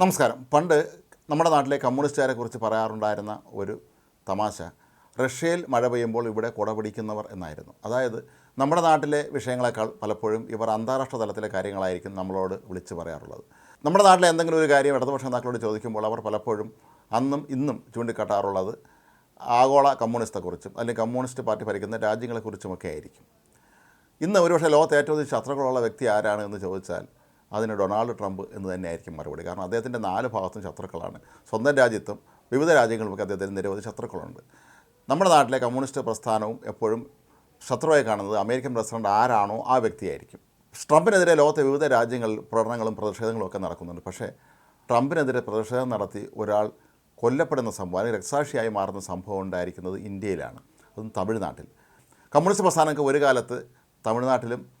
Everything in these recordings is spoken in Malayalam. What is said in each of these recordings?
നമസ്കാരം. പണ്ട് നമ്മുടെ നാട്ടിലെ കമ്മ്യൂണിസ്റ്റുകാരെ കുറിച്ച് പറയാറുണ്ടായിരുന്ന ഒരു തമാശ റഷ്യയിൽ മഴ പെയ്യുമ്പോൾ ഇവിടെ കുട പിടിക്കുന്നവർ എന്നായിരുന്നു. അതായത് നമ്മുടെ നാട്ടിലെ വിഷയങ്ങളെക്കാൾ പലപ്പോഴും ഇവർ അന്താരാഷ്ട്ര തലത്തിലെ കാര്യങ്ങളായിരിക്കും നമ്മളോട് വിളിച്ചു പറയാറുള്ളത്. നമ്മുടെ നാട്ടിലെ എന്തെങ്കിലും ഒരു കാര്യം ഇടതുപക്ഷ നേതാക്കളോട് ചോദിക്കുമ്പോൾ അവർ പലപ്പോഴും അന്നും ഇന്നും ചൂണ്ടിക്കാട്ടാറുള്ളത് ആഗോള കമ്മ്യൂണിസ്റ്റെക്കുറിച്ചും അല്ലെങ്കിൽ കമ്മ്യൂണിസ്റ്റ് പാർട്ടി ഭരിക്കുന്ന രാജ്യങ്ങളെക്കുറിച്ചുമൊക്കെ ആയിരിക്കും. ഇന്ന് ഒരുപക്ഷെ ലോകത്ത് ഏറ്റവും ശത്രുക്കളുള്ള വ്യക്തി ആരാണ് എന്ന് ചോദിച്ചാൽ അതിന് ഡൊണാൾഡ് ട്രംപ് എന്ന് തന്നെയായിരിക്കും മറുപടി. കാരണം അദ്ദേഹത്തിന്റെ നാല് ഭാഗത്തും ശത്രുക്കളാണ്. സ്വന്തം രാജ്യത്തും വിവിധ രാജ്യങ്ങളുമൊക്കെ അദ്ദേഹത്തിന് നിരവധി ശത്രുക്കളുണ്ട്. നമ്മുടെ നാട്ടിലെ കമ്മ്യൂണിസ്റ്റ് പ്രസ്ഥാനവും എപ്പോഴും ശത്രുവായി കാണുന്നത് അമേരിക്കൻ പ്രസിഡന്റ് ആരാണോ ആ വ്യക്തിയായിരിക്കും. ട്രംപിനെതിരെ ലോകത്തെ വിവിധ രാജ്യങ്ങളിൽ പ്രകടനങ്ങളും പ്രതിഷേധങ്ങളും ഒക്കെ നടക്കുന്നുണ്ട്. പക്ഷേ ട്രംപിനെതിരെ പ്രതിഷേധം നടത്തി ഒരാൾ കൊല്ലപ്പെടുന്ന സംഭവം അല്ലെങ്കിൽ രക്സാക്ഷിയായി മാറുന്ന സംഭവം ഉണ്ടായിരിക്കുന്നത് ഇന്ത്യയിലാണ്. അതും തമിഴ്നാട്ടിൽ. കമ്മ്യൂണിസ്റ്റ് പ്രസ്ഥാനങ്ങൾക്ക് ഒരു കാലത്ത് തമിഴ്നാട്ടിലും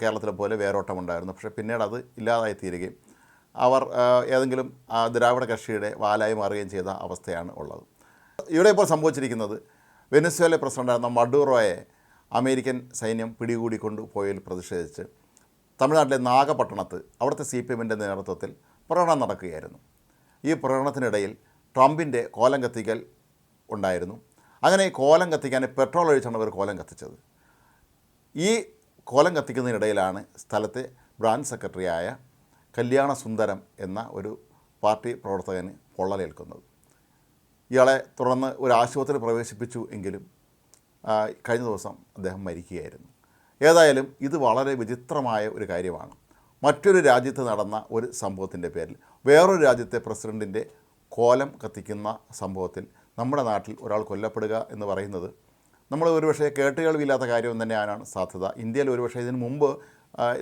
കേരളത്തിലെ പോലെ വേരോട്ടമുണ്ടായിരുന്നു. പക്ഷേ പിന്നീട് അത് ഇല്ലാതായി തീരുകയും അവർ ഏതെങ്കിലും ദ്രാവിഡ കക്ഷിയുടെ വാലായി മാറുകയും ചെയ്ത അവസ്ഥയാണ് ഉള്ളത്. ഇവിടെ ഇപ്പോൾ സംഭവിച്ചിരിക്കുന്നത് വെനസ്വേല പ്രസിഡന്റായിരുന്ന മഡൂറോയെ അമേരിക്കൻ സൈന്യം പിടികൂടിക്കൊണ്ട് പോയതിൽ പ്രതിഷേധിച്ച് തമിഴ്നാട്ടിലെ നാഗപട്ടണത്ത് അവിടുത്തെ സി പി എമ്മിന്റെ നേതൃത്വത്തിൽ പ്രകടനം നടക്കുകയായിരുന്നു. ഈ പ്രകടനത്തിനിടയിൽ ട്രംപിന്റെ കോലം കത്തിക്കൽ ഉണ്ടായിരുന്നു. അങ്ങനെ കോലം കത്തിക്കാൻ പെട്രോൾ ഒഴിച്ചാണ് അവർ കോലം കത്തിച്ചത്. ഈ കോലം കത്തിക്കുന്നതിനിടയിലാണ് സ്ഥലത്തെ ബ്രാഞ്ച് സെക്രട്ടറിയായ കല്യാണ സുന്ദരം എന്ന ഒരു പാർട്ടി പ്രവർത്തകന് പൊള്ളലേൽക്കുന്നത്. ഇയാളെ തുടർന്ന് ഒരു ആശുപത്രി പ്രവേശിപ്പിച്ചു എങ്കിലും കഴിഞ്ഞ ദിവസം അദ്ദേഹം മരിക്കുകയായിരുന്നു. ഏതായാലും ഇത് വളരെ വിചിത്രമായ ഒരു കാര്യമാണ്. മറ്റൊരു രാജ്യത്ത് നടന്ന ഒരു സംഭവത്തിന്റെ പേരിൽ വേറൊരു രാജ്യത്തെ പ്രസിഡന്റിന്റെ കോലം കത്തിക്കുന്ന സംഭവത്തിൽ നമ്മുടെ നാട്ടിൽ ഒരാൾ കൊല്ലപ്പെടുക എന്ന് പറയുന്നത് നമ്മൾ ഒരുപക്ഷെ കേട്ടുകേൾവിയില്ലാത്ത കാര്യം തന്നെയാണ് സാധ്യത. ഇന്ത്യയിൽ ഒരുപക്ഷെ ഇതിനു മുമ്പ്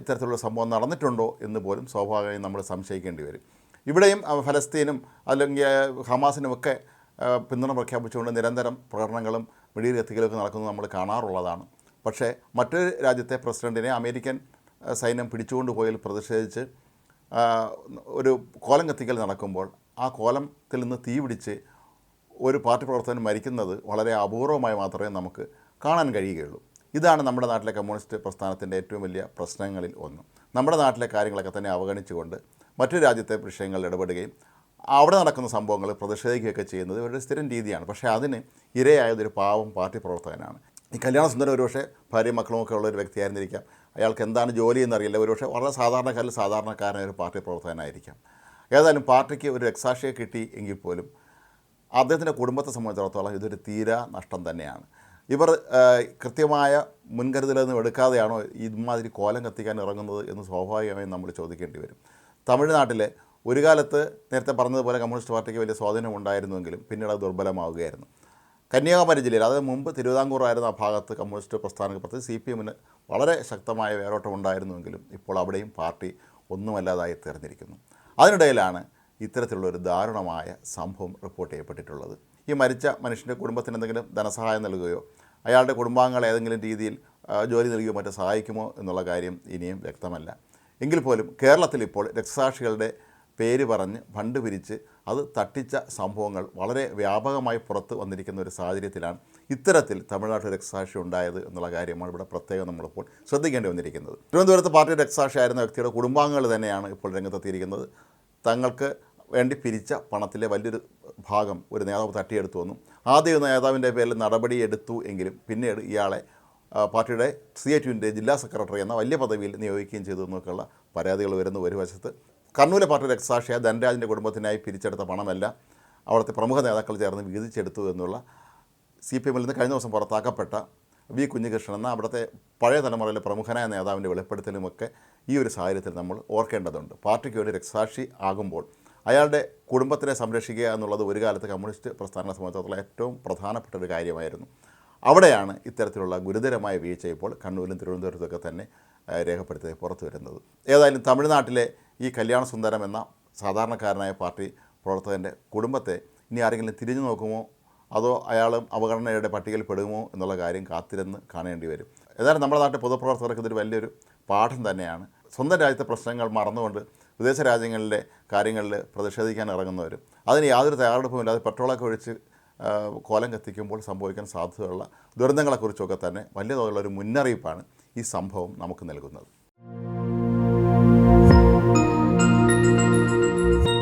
ഇത്തരത്തിലുള്ള സംഭവം നടന്നിട്ടുണ്ടോ എന്ന് പോലും സ്വാഭാവികമായും നമ്മൾ സംശയിക്കേണ്ടി വരും. ഇവിടെയും ഫലസ്തീനും അല്ലെങ്കിൽ ഹമാസിനും ഹമാസിനുമൊക്കെ പിന്തുണ പ്രഖ്യാപിച്ചുകൊണ്ട് നിരന്തരം പ്രകടനങ്ങളും വെടിയിൽ കത്തിക്കലൊക്കെ നടക്കുന്നത് നമ്മൾ കാണാറുള്ളതാണ്. പക്ഷേ മറ്റൊരു രാജ്യത്തെ പ്രസിഡന്റിനെ അമേരിക്കൻ സൈന്യം പിടിച്ചുകൊണ്ട് പോയതിൽ പ്രതിഷേധിച്ച് ഒരു കോലം കത്തിക്കൽ നടക്കുമ്പോൾ ആ കോലത്തിൽ നിന്ന് തീ പിടിച്ച് ഒരു പാർട്ടി പ്രവർത്തകൻ മരിക്കുന്നത് വളരെ അപൂർവമായി മാത്രമേ നമുക്ക് കാണാൻ കഴിയുകയുള്ളൂ. ഇതാണ് നമ്മുടെ നാട്ടിലെ കമ്മ്യൂണിസ്റ്റ് പ്രസ്ഥാനത്തിന്റെ ഏറ്റവും വലിയ പ്രശ്നങ്ങളിൽ ഒന്ന്. നമ്മുടെ നാട്ടിലെ കാര്യങ്ങളൊക്കെ തന്നെ അവഗണിച്ചുകൊണ്ട് മറ്റു രാജ്യത്തെ വിഷയങ്ങളിൽ ഇടപെടുകയും അവിടെ നടക്കുന്ന സംഭവങ്ങൾ പ്രതിഷേധിക്കുകയൊക്കെ ചെയ്യുന്നത് ഇവരുടെ സ്ഥിരം രീതിയാണ്. പക്ഷേ അതിന് ഇരയായതൊരു പാവം പാർട്ടി പ്രവർത്തകനാണ്. ഈ കല്യാണ സുന്ദരം ഒരുപക്ഷെ ഭാര്യയും മക്കളും ഒക്കെ ഉള്ള ഒരു വ്യക്തിയായിരുന്നിരിക്കാം. അയാൾക്ക് എന്താണ് ജോലി എന്നറിയില്ല. ഒരുപക്ഷെ വളരെ സാധാരണക്കാരിൽ സാധാരണക്കാരനായ ഒരു പാർട്ടി പ്രവർത്തകനായിരിക്കാം. ഏതായാലും പാർട്ടിക്ക് ഒരു രക്സാക്ഷിയെ കിട്ടി എങ്കിൽ പോലും അദ്ദേഹത്തിന്റെ കുടുംബത്തെ സംബന്ധിച്ചിടത്തോളം ഇതൊരു തീരാ നഷ്ടം തന്നെയാണ്. ഇവർ കൃത്യമായ മുൻകരുതലൊന്നും എടുക്കാതെയാണോ ഇമാതിരി കോലം കത്തിക്കാൻ ഇറങ്ങുന്നത് എന്ന് സ്വാഭാവികമായും നമ്മൾ ചോദിക്കേണ്ടി വരും. തമിഴ്നാട്ടിലെ ഒരു കാലത്ത് നേരത്തെ പറഞ്ഞതുപോലെ കമ്മ്യൂണിസ്റ്റ് പാർട്ടിക്ക് വലിയ സ്വാധീനം ഉണ്ടായിരുന്നുവെങ്കിലും പിന്നീട് അത് ദുർബലമാവുകയായിരുന്നു. കന്യാകുമാരി ജില്ലയിൽ അതായത് മുമ്പ് തിരുവിതാംകൂർ ആയിരുന്ന ആ ഭാഗത്ത് കമ്മ്യൂണിസ്റ്റ് പ്രസ്ഥാനങ്ങൾക്ക് പ്രത്യേകിച്ച് സി പി എമ്മിന് വളരെ ശക്തമായ വേരോട്ടം ഉണ്ടായിരുന്നുവെങ്കിലും ഇപ്പോൾ അവിടെയും പാർട്ടി ഒന്നുമല്ലാതായി തീർന്നിരിക്കുന്നു. അതിനിടയിലാണ് ഇത്തരത്തിലുള്ള ഒരു ദാരുണമായ സംഭവം റിപ്പോർട്ട് ചെയ്യപ്പെട്ടിട്ടുള്ളത്. ഈ മരിച്ച മനുഷ്യന്റെ കുടുംബത്തിന് എന്തെങ്കിലും ധനസഹായം നൽകുകയോ അയാളുടെ കുടുംബാംഗങ്ങൾ ഏതെങ്കിലും രീതിയിൽ ജോലി നൽകുകയോ മറ്റോ സഹായിക്കുമോ എന്നുള്ള കാര്യം ഇനിയും വ്യക്തമല്ല. എങ്കിൽ പോലും കേരളത്തിൽ ഇപ്പോൾ രക്തസാക്ഷികളുടെ പേര് പറഞ്ഞ് ഫണ്ട് പിരിച്ച് അത് തട്ടിച്ച സംഭവങ്ങൾ വളരെ വ്യാപകമായി പുറത്ത് വന്നിരിക്കുന്ന ഒരു സാഹചര്യത്തിലാണ് ഇത്തരത്തിൽ തമിഴ്നാട്ടിൽ രക്തസാക്ഷി ഉണ്ടായത് എന്നുള്ള കാര്യമാണ് ഇവിടെ പ്രത്യേകം നമ്മളിപ്പോൾ ശ്രദ്ധിക്കേണ്ടി വന്നിരിക്കുന്നത്. തിരുവനന്തപുരത്ത് പാർട്ടിയുടെ രക്തസാക്ഷിയായിരുന്ന വ്യക്തിയുടെ കുടുംബാംഗങ്ങൾ തന്നെയാണ് ഇപ്പോൾ രംഗത്തെത്തിയിരിക്കുന്നത്. തങ്ങൾക്ക് വേണ്ടി പിരിച്ച പണത്തിലെ വലിയൊരു ഭാഗം ഒരു നേതാവ് തട്ടിയെടുത്തു വന്നു. ആദ്യം നേതാവിന്റെ പേരിൽ നടപടി എടുത്തു എങ്കിലും പിന്നീട് ഇയാളെ പാർട്ടിയുടെ സി എ ടുവിന്റെ ജില്ലാ സെക്രട്ടറി എന്ന വലിയ പദവിയിൽ നിയോഗിക്കുകയും ചെയ്തു എന്നൊക്കെയുള്ള പരാതികൾ വരുന്നു ഒരു വശത്ത്. കണ്ണൂരെ പാർട്ടി രക്തസാക്ഷിയായ ധനരാജിന്റെ കുടുംബത്തിനായി പിരിച്ചെടുത്ത പണമല്ല അവിടുത്തെ പ്രമുഖ നേതാക്കൾ ചേർന്ന് വീതിച്ചെടുത്തു എന്നുള്ള സി പി എമ്മിൽ നിന്ന് കഴിഞ്ഞ ദിവസം പുറത്താക്കപ്പെട്ട വി കുഞ്ഞികൃഷ്ണൻ എന്ന അവിടുത്തെ പഴയ തലമുറയിലെ പ്രമുഖനായ നേതാവിന്റെ വെളിപ്പെടുത്തലുമൊക്കെ ഈ ഒരു സാഹചര്യത്തിൽ നമ്മൾ ഓർക്കേണ്ടതുണ്ട്. പാർട്ടിക്ക് വേണ്ടി രക്തസാക്ഷി ആകുമ്പോൾ അയാളുടെ കുടുംബത്തിനെ സംരക്ഷിക്കുക എന്നുള്ളത് ഒരു കാലത്ത് കമ്മ്യൂണിസ്റ്റ് പ്രസ്ഥാനത്തെ സംബന്ധിച്ചിടത്തോളം ഏറ്റവും പ്രധാനപ്പെട്ട ഒരു കാര്യമായിരുന്നു. അവിടെയാണ് ഇത്തരത്തിലുള്ള ഗുരുതരമായ വീഴ്ച ഇപ്പോൾ കണ്ണൂരിലും തിരുവനന്തപുരത്തൊക്കെ തന്നെ രേഖപ്പെടുത്തി പുറത്തു വരുന്നത്. ഏതായാലും തമിഴ്നാട്ടിലെ ഈ കല്യാണ സുന്ദരം എന്ന സാധാരണക്കാരനായ പാർട്ടി പ്രവർത്തകന്റെ കുടുംബത്തെ ഇനി ആരെങ്കിലും തിരിഞ്ഞു നോക്കുമോ? അതോ അയാളും അവഗണനയുടെ പട്ടികയിൽ പെടുമോ എന്നുള്ള കാര്യം കാത്തിരുന്ന് കാണേണ്ടി വരും. ഏതായാലും നമ്മുടെ നാട്ടിലെ പൊതുപ്രവർത്തകർക്ക് ഇതൊരു വലിയൊരു പാഠം തന്നെയാണ്. സ്വന്തം രാജ്യത്തെ പ്രശ്നങ്ങൾ മറന്നുകൊണ്ട് വിദേശ രാജ്യങ്ങളിലെ കാര്യങ്ങളിൽ പ്രതിഷേധിക്കാൻ ഇറങ്ങുന്നവരും അതിന് യാതൊരു തയ്യാറെടുപ്പുമില്ലാതെ പെട്രോളൊക്കെ ഒഴിച്ച് കോലം കത്തിക്കുമ്പോൾ സംഭവിക്കാൻ സാധ്യതയുള്ള ദുരന്തങ്ങളെക്കുറിച്ചൊക്കെ തന്നെ വലിയ തോതിലുള്ള ഒരു മുന്നറിയിപ്പാണ് ഈ സംഭവം നമുക്ക് നൽകുന്നത്.